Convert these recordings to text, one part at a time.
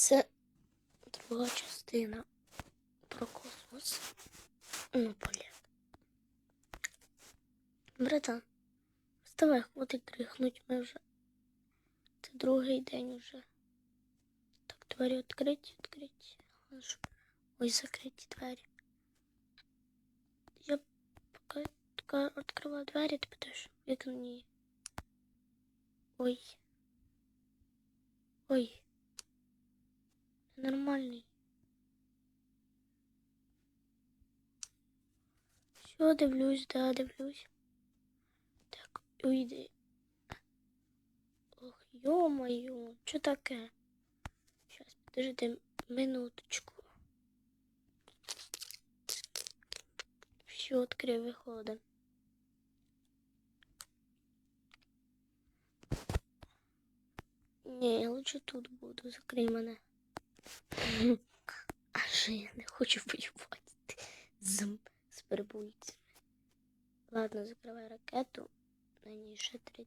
Це друга частина про космос. Ну, полет. Братан, вставай, хватить дрихнуть ми вже. Це другий день уже. Так, двері відкриті, відкриті. Ой, закриті двері. Я поки поки відкриваю двері, ти питаєш, вікна ні. Ой. Ой. Нормальний. Все, дивлюсь, да, дивлюсь. Так, уйди. Ох, ё-моё, что таке? Сейчас, подожди минуточку. Все, открой, виходимо. Ні, я лучше тут буду, закрий мене. А же я не хочу воювати з, з прибульцями. Ладно, закривай ракету. На ній ще 30.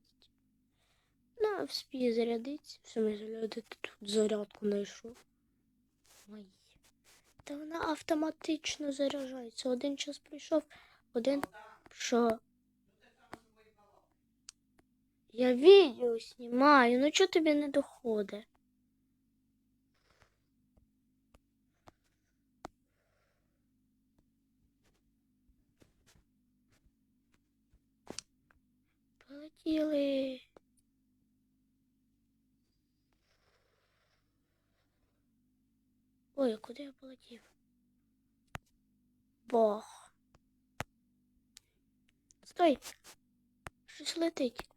На, вспій зарядиться. Все, ми зарядити тут зарядку знайшов. Ой. Та вона автоматично заряджається. Один час прийшов, один. Що? Я відео знімаю, ну чого тобі не доходить? Полетіли. Ой, куди я полетів? Бог. Стой! Щось летить.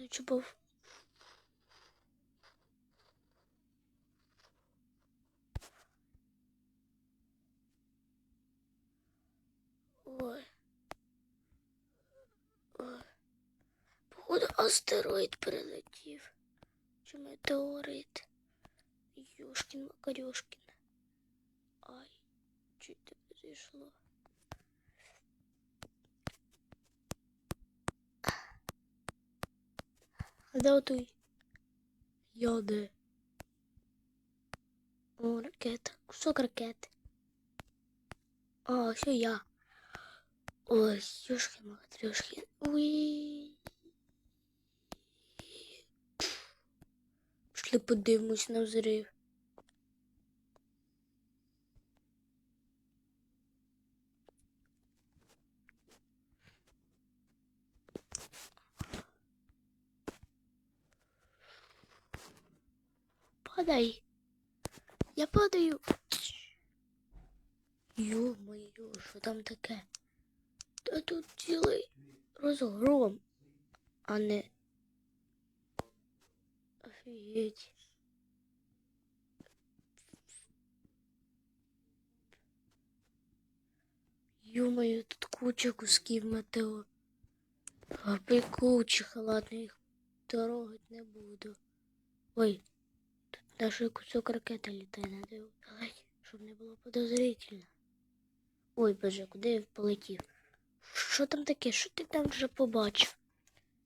Наче був. Ой. Ой. Походу астероїд прилетів. Чи метеорит? Ёшкин Макарёшкин. Ай, чуть не А де той? Я де? О, ракета. Кусок ракети. А, все я. Ой, ёшкин матрешкин. Уй. Пішли подивимось на взрив. Падай. Я падаю. Ё-моё, що там таке? Та тут цілий розгром, а не. Офігеть. Ё-моё, тут куча кусків метео. А пекучих, ладно, їх трогать не буду. Ой, тут даже кусок ракети літає на диво. Давай, щоб не було подозрительно. Ой, боже, куди я полетів? Що там таке? Що ти там вже побачив?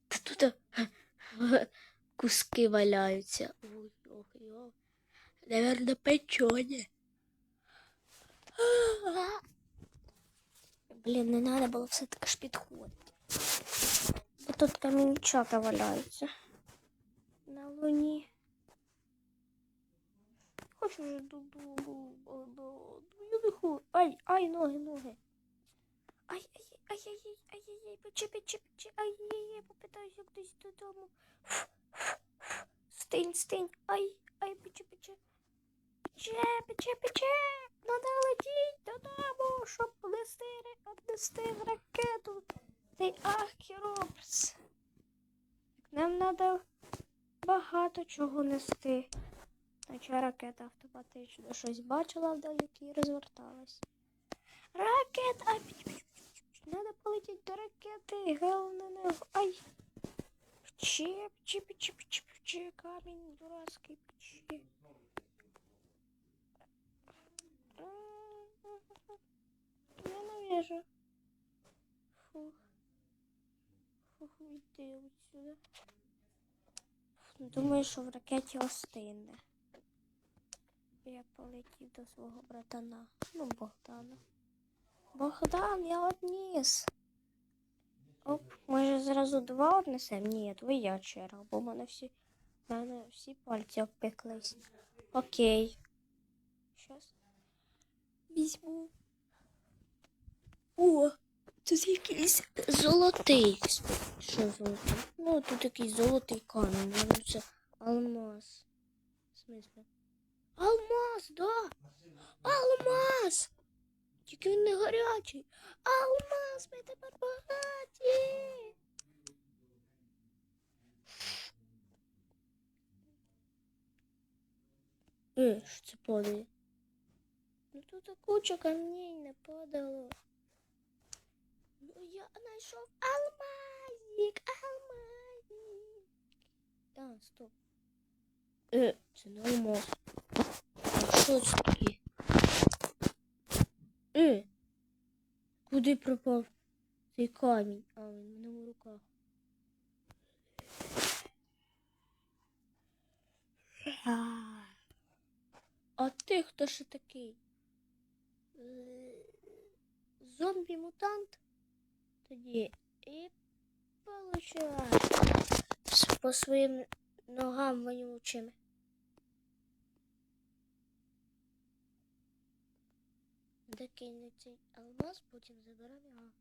Та тут куски валяються. Ой, ох, йо. Наверно, печене. Блін, не треба було все таки ж підходити. Тут камінчата валяються. На луні. Хочу додому. Я не хочу. Ай, ай, ноги, ноги. Ай, ай, ай, ай, ай, ай, ай, ай, пече, пече, пече, ай, ай, ай, попитаюся кудись додому. Стинь, стинь, ай, ай, пече, пече. Пече, пече, пече. Надо летіть додому, щоб нести, ре- ракету. Цей Архіропс. Нам треба багато чого нести. Наче ракета автоматично щось бачила вдалекі і розверталась. Ракета! Надо полетіти до ракети. Головне не. в- Ай! Печи, печи, печи, печи, печи, камень дурацкий печи. Я не вижу. Фух. Фух, іди отсюда. Думаю, що в ракеті остине. Я полетів до свого братана. Ну, Богдана. Богдан, я одніс. Оп, може зразу два однесем? Ні, твоя черга, бо в мене всі, в мене всі пальці обпеклись. Окей. Щас. Візьму. О, тут якийсь золотий. Що золотий? Ну, тут якийсь золотий камінь. Ну, це алмаз. В смислі? Алмаз, да. Алмаз! Тільки він не гарячий. Алмаз, ми тепер багаті. Е, що це падає? Ну тут куча камней не падало. Ну я знайшов алмазик, алмазик. А, стоп. Е, це не алмаз. Таке? Е, куди пропав цей камінь? А, він мене в руках. А ти хто ж такий? Е, Зомбі-мутант? Тоді і получай по своїм ногам вонючим. Докинь цей алмаз, потім заберемо його.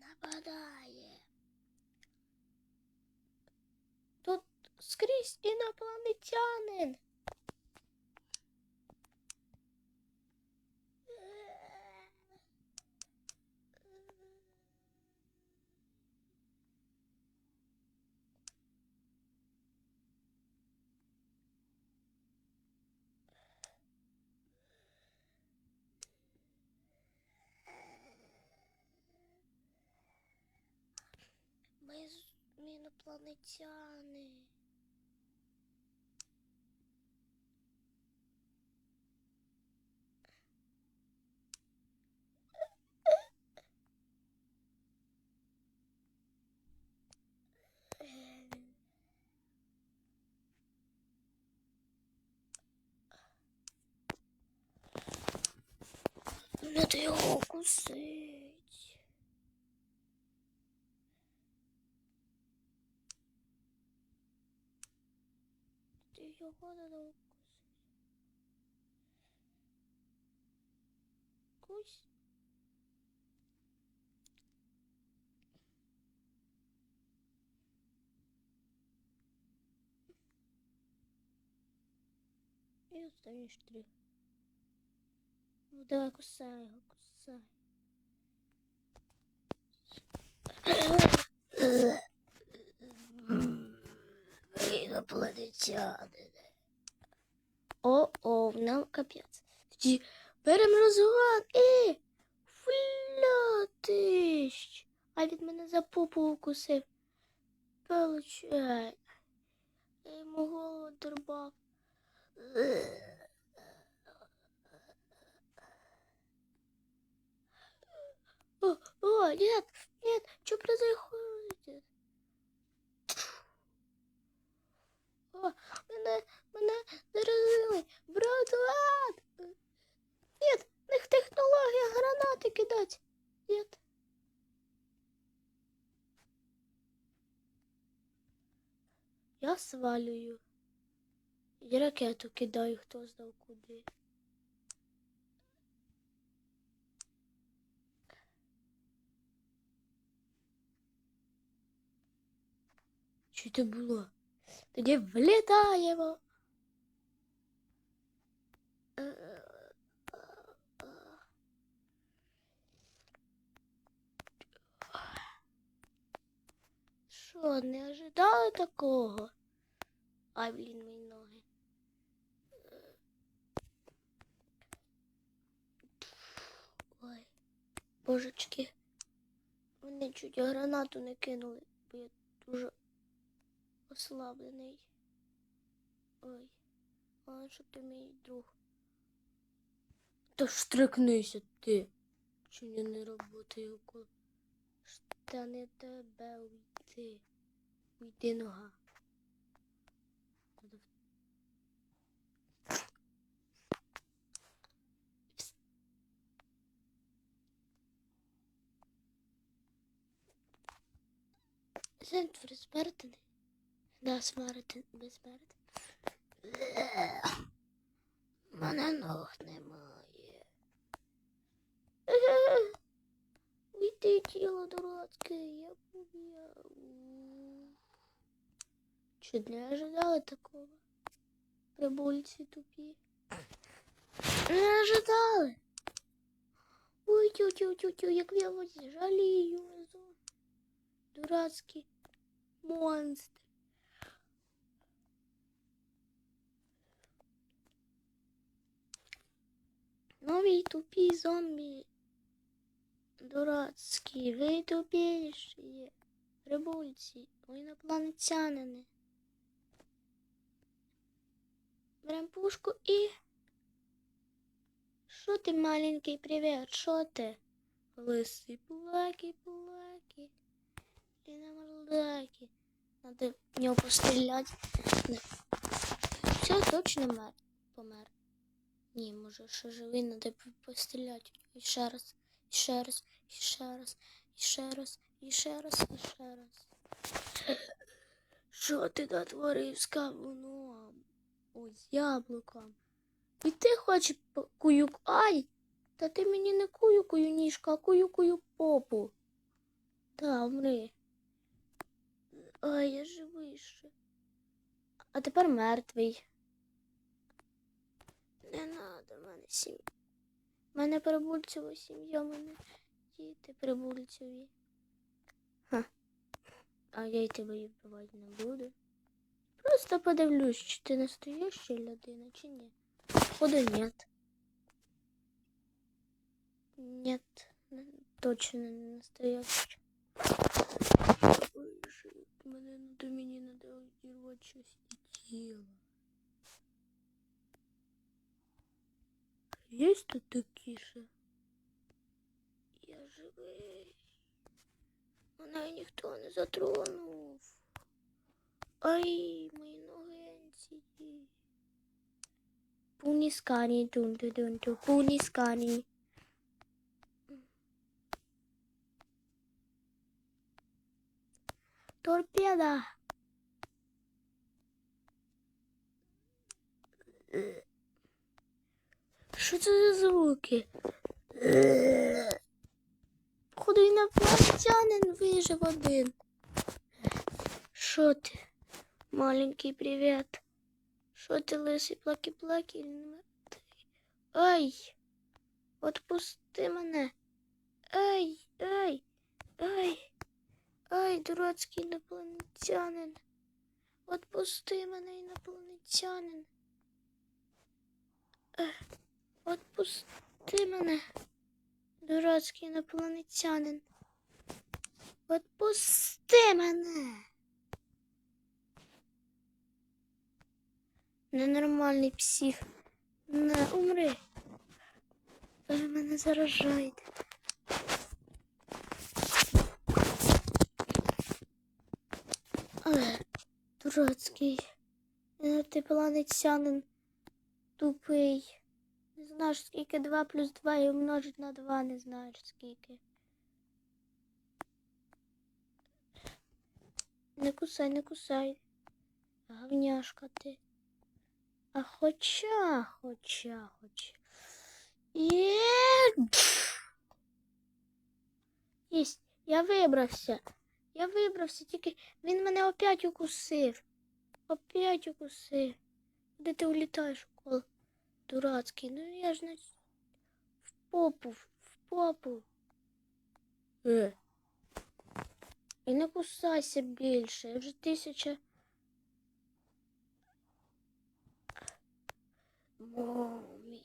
Нападає. Тут скрізь інопланетянин. Ми з- інопланетяни. Надо його кусить. Його надо укусить. Кусь. І останній штрих. Ну давай кусай його, кусай. Інопланетяни. О-о, нам капець. Тоді беремо розгон і флятищ. А від мене за попу укусив. Получай. Я йому голову дорбав. О, о, нет, нет, что происходит? О, мене, мене свалюю. І ракету кидаю, хто знав куди. Що це було? Тоді влітаємо. Що, не ожидали такого? Ай, блін, мої ноги. Ой, божечки. Вони чуть гранату не кинули, бо я дуже ослаблений. Ой, а що ти мій друг? Та ж стрикнися ти. Чи не не роботи около? Та не тебе уйти. Уйди нога. Надо в- Сентфор смертений? Да, смертен, безсмертен. Мене ног немає. Уйди, тіло дурацьке, я поб'яв. Чи не ожидали такого? Прибульці тупі. Не ожидали. Ой, тю тю тю тю як я вас жалію. Дурацький монстр. Нові тупі зомбі. Дурацькі, ви тупіші. Прибульці, ви інопланетянини. Берем пушку і. Що ти, маленький, привіт? Що ти? Лисий пулаки, пулаки. І на мордаки. Надо в нього постріляти. Все, точно мер. помер. Ні, може, ще живий, надо по- постріляти. І ще раз, і ще раз, і ще раз, і ще раз, і ще раз, і ще раз. Що ти натворив з кавуном? Ой, яблуком. І ти хочеш куюк. Ай! Та ти мені не кую-кую ніжка, а кую-кую попу. Та, умри. Ай, я живий ще. А тепер мертвий. Не надо, в мене сім'я. В мене прибульцева сім'я, мене діти прибульцеві. Ха. А я й тебе вбивати не буду. Просто подивлюсь, чи ти настояща людина, чи ні. Походу нет. Нет, точно не настояща. Мене надо мені надо відірвати часті тіла. Є тут такіше? Я живий. Мене ніхто не затронув. Ай, мої ногенці. Пуніскані, тун тун тун тун Торпеда. Що це за звуки? Походу інопланетянин вижив один. Що ти? Маленький привіт. Що ти лисий плакі-плакі? Ай! Отпусти мене. Ай, ай, ай, ай, дурацький інопланетянин. Отпусти мене, інопланетянин. Отпусти мене, дурацький інопланетянин. Отпусти мене. Ненормальний псих. Не, умри. Ви мене заражаєте. Але дурацький. Інопланетянин тупий. Не знаєш, скільки 2 плюс 2 і умножить на 2, не знаєш скільки. Не кусай, не кусай. Говняшка ти. А хоча, хоча, хоча. Є. Єсть, я вибрався. Я вибрався, тільки він мене опять укусив. Опять укусив. Де ти улітаєш, укол? Дурацький. Ну я ж не в попу, в попу. Е. І не кусайся більше. Я вже тисяча. Момі.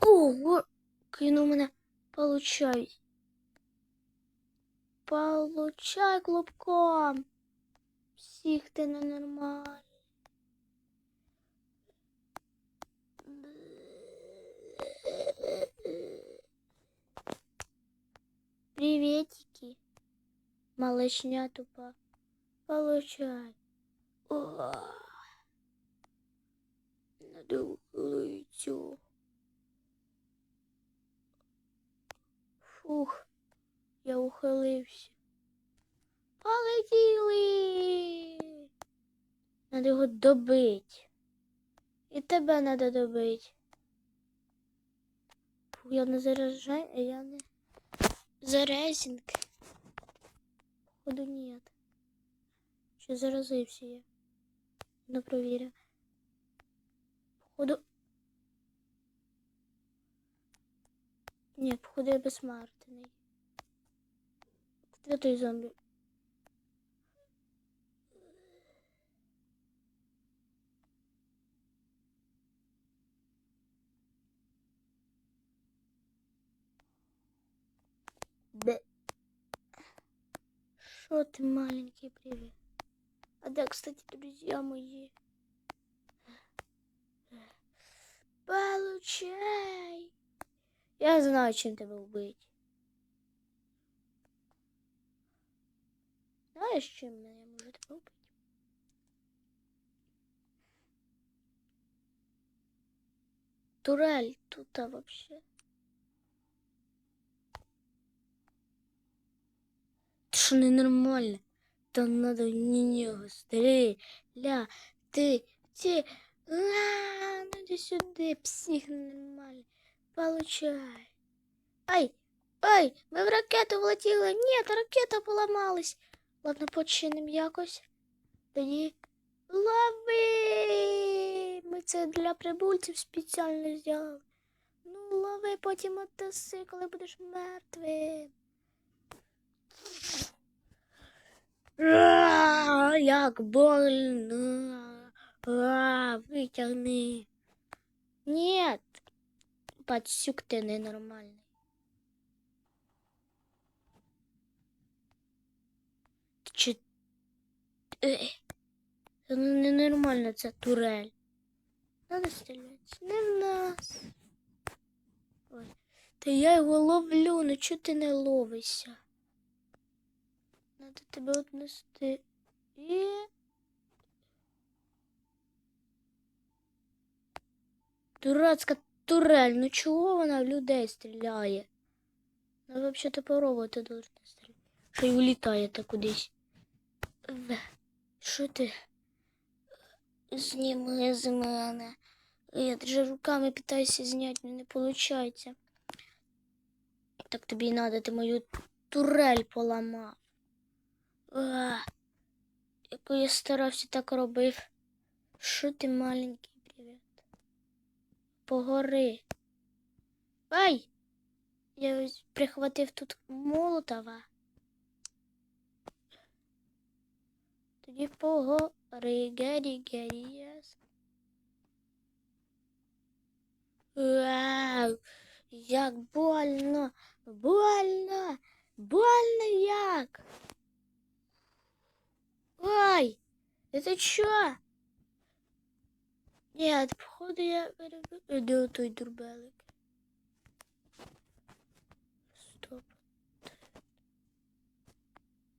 Ого, кинув мене. Получай. Получай клубком. Всіх ти ненормальний. Приветики. Малышня тупа. Получай. О, надо лицо. Фух, я ухилився. Полетіли. Надо його добити. І тебе надо добити. Фух, я не заражаю, я не зарезинг. Походу нет. Чи заразився я? Ну, провірю. Походу. Ні, походу я безсмертний. Де той зомбі? Бе. Шо ты, маленький, привет? А да, кстати, друзья мои. Получай. Я знаю, чем тебя убить. Знаешь, чем меня может убить? Турель тут а вообще. Ты что, ненормально? Там надо в нього стріля. Ти, ти, а, ну иди сюда, псих ненормальный. Получай. Ай, ай, ми в ракету влетіли. Ні, ракета поламалась. Ладно, починим якось. Тоді лови. Ми це для прибульців спеціально зробили. Ну, лови потім отаси, коли будеш мертвим. Як больно. А, Витягни. Нет. Пацюк ти ненормальний. Ти чи... Ей. Це ну ненормально, це турель. Надо стріляти. Не в нас. Ой. Та я його ловлю, ну чого ти не ловишся? Надо тебе отнести. І... Дурацька турель, ну чого вона в людей стріляє? Ну, взагалі-то попробувати должна стріляти. Що й улітаєте кудись. В. Що ти? Зніми з мене. Я даже руками питаюся зняти, але не виходить. Так тобі й надо, ти мою турель поламав. А, яку я старався так робив. Що ти маленький, привіт? Погори. Ай! Я прихватив тут молотова. Тоді погори, гері, гері, яс. Вау! Як больно! Больно! Больно як! Ай! Это чё? Нет, походу я перебив. Де той дурбелик? Стоп.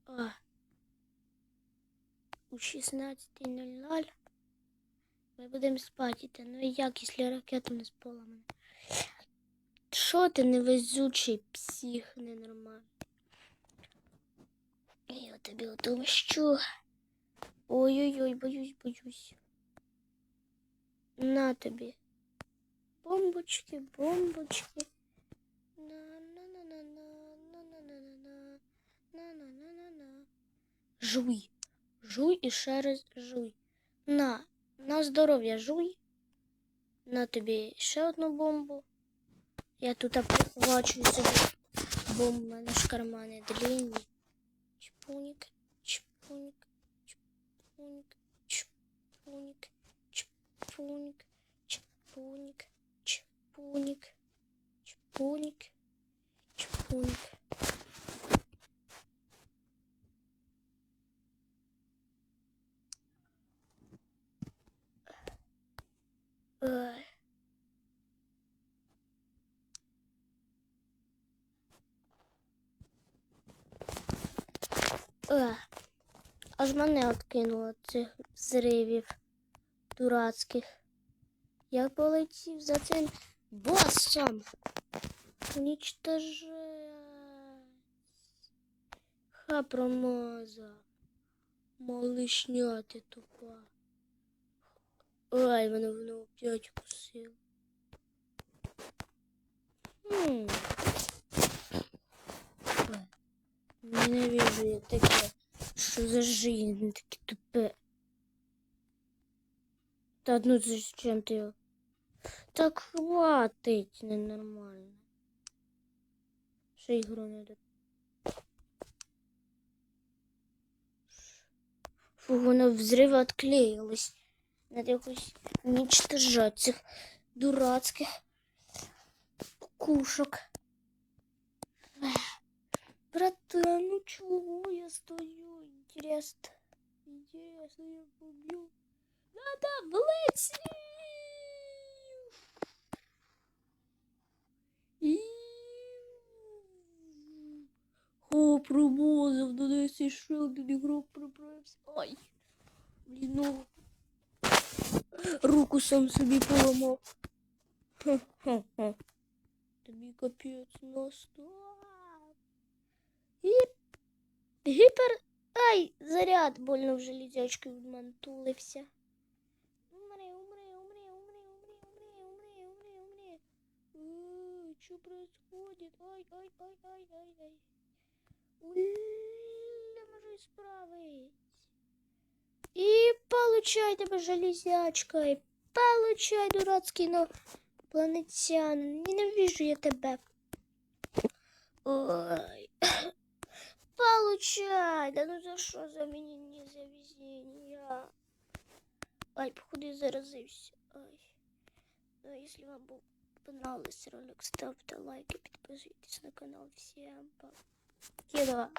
А. У 16.00 ми будемо спати. Ну як, якщо ракета не поламана? Що ти невезучий псих ненормальний? Я тобі отомщу. Ой-ой-ой, боюсь, боюсь. На тобі. Бомбочки, бомбочки. На-на-на-на-на, на-на-на-на-на. Жуй. Жуй і ще раз жуй. На, на здоров'я жуй. На тобі ще одну бомбу. Я тут прихвачу собі бомбу, у мене ж кармани длинні. Чпуник, чпуник, чпуник, чпуник, чпуник, чпуник, чпуник, чпуник, чпуник. Е. Е. Аж мене откинуло цих зривів дурацьких. Я полетів за цим босом. Уничтожать. Ха промазав. Малишня ти тупа. Ай, мене воно опять вкусило. Хм. Ненавижу я таке. Що за жизнь таке тупе. Та ну зачем ти його? Так хватить ненормально. Ще ігру не до. Фу, воно взрыва отклеилось. Надо якось уничтожать цих дурацких кушок. Ех, Братан, ну чего я стою? Интересно. Интересно, я побью. Надо влететь. І... О, промозив, до нас ще один ігрок приправився. Ай. Блін, ну. Руку сам собі поламав. Ха-ха-ха. Тобі капець настав. Гіп. Гіпер. Ай, заряд больно в железячки від мене тулився. Умри, умри, умри, умри, умри, умри, умри, умри, умри. Происходит? Ай, ай, ай, ай. Уля, можу справить. И получай тебе железячка, и получай дурацкий инопланетян. Ненавижу я тебя. Ой. Получай. Да ну за что за меня не за везение? Ай, походу я заразився. Ай. Ну, если вам был понравился ролик, ставьте лайки, подписывайтесь на канал. Всем пока.